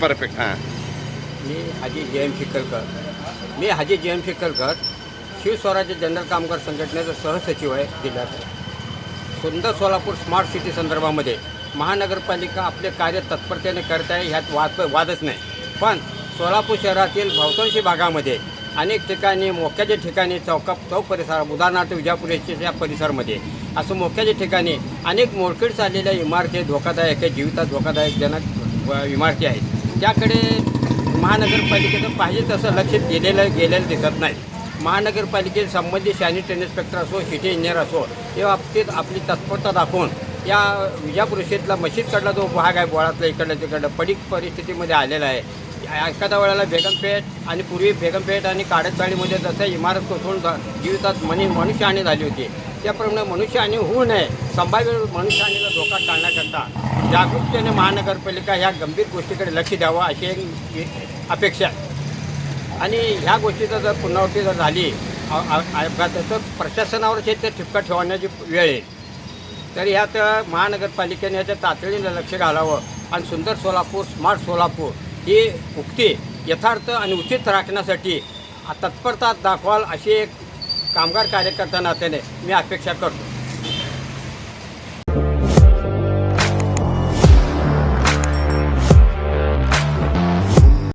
Perfect हां. मी हाजी जे एम शिकलकर मी हाजी जे एम शिकलकर शिवस्वराज्य जनरल कामगार संघटनेचा सहसचिव आहे जिल्ह्यात सुंदर सोलापूर स्मार्ट सिटी संदर्भामध्ये महानगरपालिका आपले कार्य तत्परतेने करत आहे ह्यात वाद वादच नाही. पण सोलापूर शहरातील बहुतांशी भागामध्ये अनेक ठिकाणी मोक्याच्या ठिकाणी चौका चौक परिसर उदाहरणार्थ विजापुरेच्या परिसरामध्ये असं मोक्याच्या ठिकाणी अनेक मोडकीड चाललेल्या इमारती धोकादायक आहे जीवितात धोकादायक जनक व इमारती आहेत. त्याकडे महानगरपालिकेचं पाहिजे तसं लक्ष दिलेलं गेलेलं दिसत नाही. महानगरपालिकेत संबंधित सॅनिटरी इन्स्पेक्टर असो सिटी इंजिनियर असो या बाबतीत आपली तत्परता दाखवून या विजापूर शेतला मशीदकडला जो भाग आहे बोळातला इकडलं तिकडलं पडीक परिस्थितीमध्ये आलेला आहे. एखाद्या वेळेला बेगमपेठ आणि पूर्वी बेगमपेठ आणि काडतचाळीमध्ये जसं इमारत कोसळून जा- जीवितात मनी मनुष्यहानी झाली होती. त्याप्रमाणे मनुष्यहानी होऊ नये. संभाव्य मनुष्यहानीला धोका टाळण्याकरता जागरूकतेने महानगरपालिका ह्या गंभीर गोष्टीकडे लक्ष द्यावं अशी एक अपेक्षा आहे. आणि ह्या गोष्टीचं जर पुनरावृत्ती जर झाली अपघाताचं प्रशासनावर हे तर ते ठिपका ठेवण्याची वेळ आहे तर ह्यात महानगरपालिकेने याच्या तातडीनं लक्ष घालावं आणि सुंदर सोलापूर स्मार्ट सोलापूर ही उक्ती यथार्थ आणि उचित राखण्यासाठी तत्परता दाखवाल अशी एक कामगार कार्यकर्ता नात्याने मी अपेक्षा करतो.